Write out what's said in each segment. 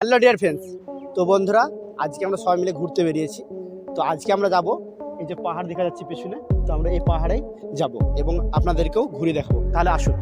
Hello dear friends, তো বন্ধুরা, আজকে আমরা সবাই মিলে ঘুরতে বেরিয়েছি। তো আজকে আমরা যাব, এই যে পাহাড় দেখা যাচ্ছে পেছনে, তো আমরা এই পাহাড়েই যাব এবং আপনাদেরকেও ঘুরে দেখাবো। তাহলে আসুন।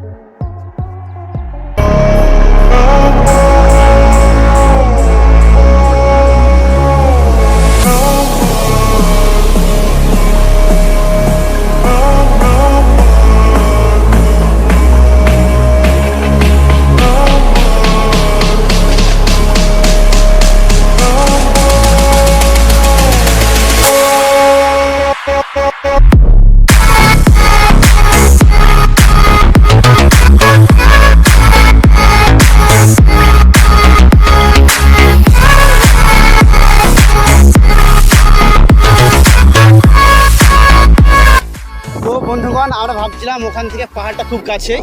বন্ধুগণ, আমরা ভাবছিলাম ওখান থেকে পাহাড়টা খুব কাছে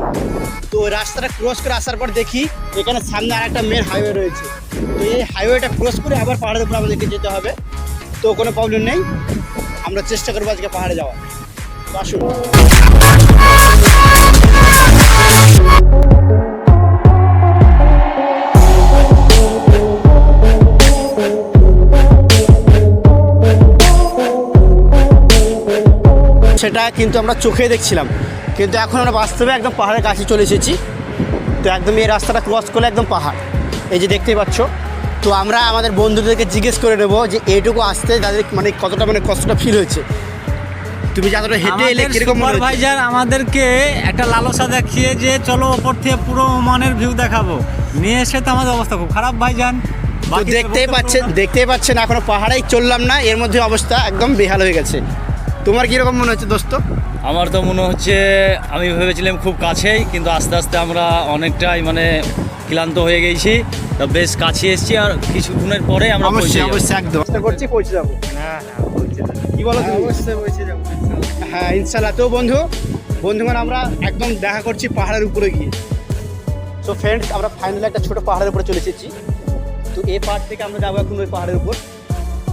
তো রাস্তাটা ক্রস করে আসার পর দেখি, এখানে সামনে আর একটা মেন হাইওয়ে রয়েছে। তো এই হাইওয়েটা ক্রস করে আবার পাহাড়ের উপরে আমাদেরকে যেতে হবে। তো কোনো প্রবলেম নেই। আমরা চেষ্টা করব আজকে পাহাড়ে যাওয়া তো আসুন। সেটা কিন্তু আমরা চোখে দেখছিলাম। কিন্তু এখন আমরা বাস্তবে একদম পাহাড়ের কাছে চলে এসেছি। তো একদম এই রাস্তাটা ক্রস করলে একদম পাহাড়। এই যে দেখতেই পাচ্ছ। তো আমরা আমাদের বন্ধুদেরকে জিজ্ঞেস করে নেব যে এইটুকু আসতে তাদের মানে কতটা মানে কষ্টটা ফিল হয়েছে। তুমি যতটা হেঁটে এলে কীরকম? সুপারভাইজার আমাদেরকে একটা লালসা দেখিয়ে যে চলো ওপর থেকে পুরো ওমানের ভিউ দেখাবো। নিয়ে এসে তো আমাদের অবস্থা খুব খারাপ ভাইজান। দেখতেই পাচ্ছেন দেখতেই পাচ্ছেন এখনও পাহাড়েই চললাম না। এর মধ্যে অবস্থা একদম বেহাল হয়ে গেছে। তোমার কীরকম মনে হচ্ছে দোস্ত? আমার তো মনে হচ্ছে আমি ভেবেছিলাম খুব কাছেই কিন্তু আস্তে আস্তে আমরা অনেকটাই মানে ক্লান্ত হয়ে গেছি। তা বেশ কাছে এসেছি আর কিছুক্ষণের পরে আমরা পৌঁছে অবশ্যই যাব। অবশ্যই একদম। চেষ্টা করছি পৌঁছে যাব। কি বলো তুমি? অবশ্যই পৌঁছে যাব হ্যাঁ ইনশাল্লাহ। তো বন্ধু বন্ধুগণ আমরা একদম দেখা করছি পাহাড়ের উপরে গিয়ে। তো ফ্রেন্ডস আমরা ফাইনালি একটা ছোট পাহাড়ের উপরে চলে এসেছি। তো এই পাহাড় থেকে আমরা যাব এখন ওই পাহাড়ের উপর।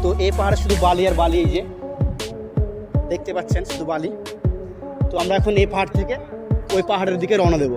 তো এই পাহাড়ে শুধু বালি আর বালি এই যে। দেখতে পাচ্ছেন শুধু বালি তো আমরা এখন এই পাহাড় থেকে ওই পাহাড়ের দিকে রওনা দেবো।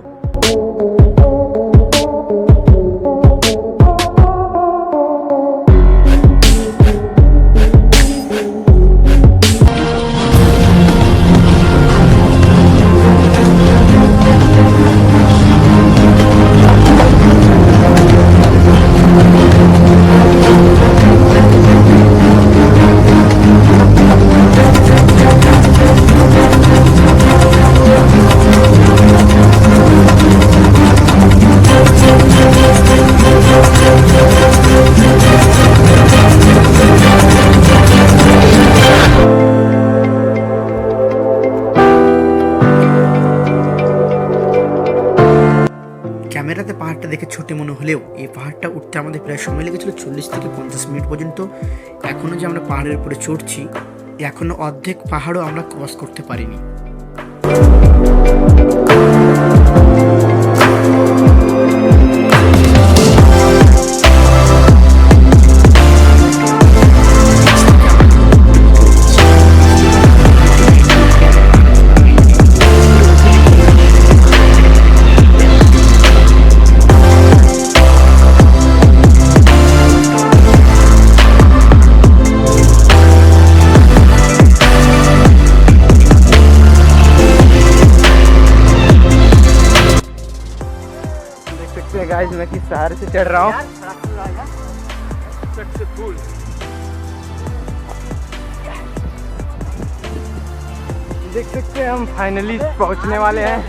উঠতে আমাদের প্রায় সময় লেগেছিল চল্লিশ থেকে পঞ্চাশ মিনিট পর্যন্ত। এখনও যে আমরা পাহাড়ের উপরে চড়ছি এখনও অর্ধেক পাহাড়ও আমরা ক্রস করতে পারিনি। सकते हैं गाइस मैं किस सहारे से चढ़ रहा हूँ। देख सकते हैं हम फाइनली पहुँचने वाले हैं।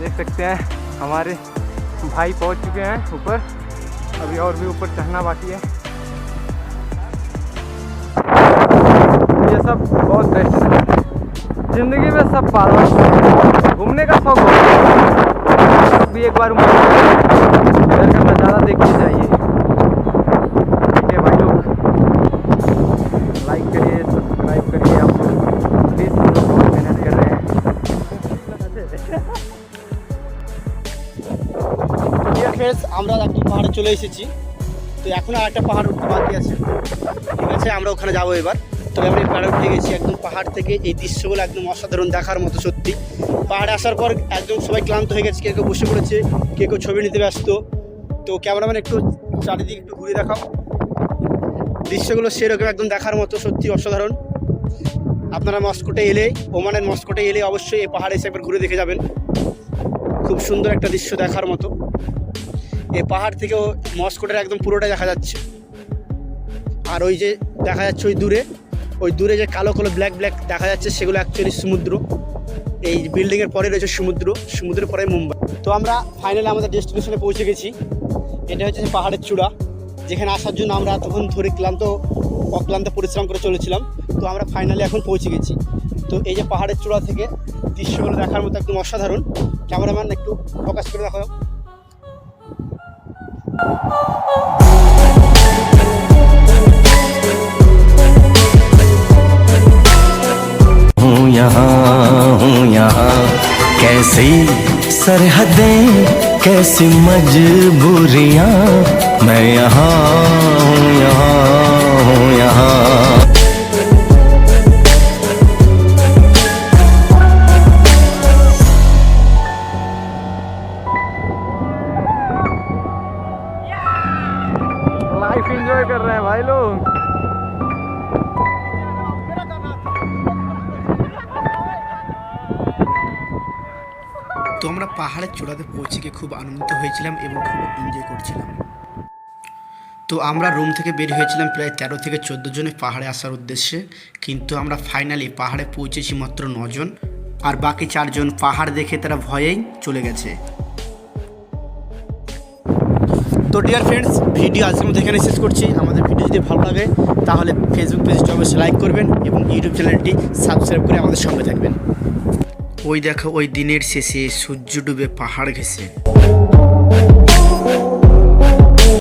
देख सकते हैं हमारे भाई पहुँच चुके हैं ऊपर। अभी और भी ऊपर चढ़ना बाकी है। ये सब बहुत बेस्ट है। ज़िंदगी में सब पालो घूमने का शौक बहुत है। आप भी एक बार उम्र इधर का नज़ारा देख के जाइए ठीक है भाई लोग लाइक करिए सब्सक्राइब करिए आप लोग प्लीज़ हम लोग बहुत मेहनत कर रहे हैं ডিয়ার ফ্রেন্ডস আমরা একদম পাহাড়ে চলে এসেছি তো এখন আর একটা পাহাড় উঠতে বাকি আছে ঠিক আছে আমরা ওখানে যাবো এবার তবে আমরা এই উঠে গেছি, একদম পাহাড় থেকে এই দৃশ্যগুলো একদম অসাধারণ দেখার মতো সত্যি। পাহাড়ে আসার পর একদম সবাই ক্লান্ত হয়ে গেছে, কেউ কেউ বসে পড়েছে কে কেউ ছবি নিতে ব্যস্ত। তো ক্যামেরাম্যান একটু চারিদিকে একটু ঘুরে দেখাও। দৃশ্যগুলো সেরকম একদম দেখার মতো সত্যি অসাধারণ। আপনারা মস্কোটে এলে, ওমানের মস্কোটে এলে অবশ্যই এই পাহাড়ে এসে একবার ঘুরে দেখে যাবেন। খুব সুন্দর একটা দৃশ্য দেখার মতো। এই পাহাড় থেকেও মস্কোটের একদম পুরোটা দেখা যাচ্ছে। আর ওই যে দেখা যাচ্ছে ওই দূরে ওই দূরে যে কালো কালো ব্ল্যাক ব্ল্যাক দেখা যাচ্ছে, সেগুলো অ্যাকচুয়ালি সমুদ্র। এই বিল্ডিংয়ের পরে রয়েছে সমুদ্র, সমুদ্রের পরে মুম্বাই। তো আমরা ফাইনালি আমাদের ডেস্টিনেশনে পৌঁছে গেছি। এটা হচ্ছে পাহাড়ের চূড়া। যেখানে আসার জন্য আমরা তখন ধরে ক্লান্ত, অক্লান্ত পরিশ্রম করে চলেছিলাম। তো আমরা ফাইনালি এখন পৌঁছে গেছি। তো এই যে পাহাড়ের চূড়া থেকে দৃশ্যগুলো দেখার মতো একদম অসাধারণ। ক্যামেরাম্যান, একটু ফোকাস করে দেখাও। कैसी सरहदें कैसी मजबूरियाँ मैं यहाँ हूँ यहाँ हूँ यहाँ। তো আমরা পাহাড়ের চূড়াতে পৌঁছে গিয়ে খুব আনন্দিত হয়েছিলাম এবং খুব এনজয় করছিলাম। তো আমরা রুম থেকে বের হয়েছিলাম প্রায় তেরো থেকে চোদ্দ জনে পাহাড়ে আসার উদ্দেশ্যে। কিন্তু আমরা ফাইনালি পাহাড়ে পৌঁছেছি মাত্র নজন আর বাকি চারজন পাহাড় দেখে তারা ভয়েই চলে গেছে। তো ডিয়ার ফ্রেন্ডস ভিডিও আজকের মধ্যে এখানে শেষ করছি। আমাদের ভিডিও যদি ভালো লাগে, তাহলে ফেসবুক পেজটি অবশ্যই লাইক করবেন এবং ইউটিউব চ্যানেলটি সাবস্ক্রাইব করে আমাদের সঙ্গে থাকবেন। ওই দেখো ওই দিনের শেষে সূর্য ডুবে পাহাড় ঘেসে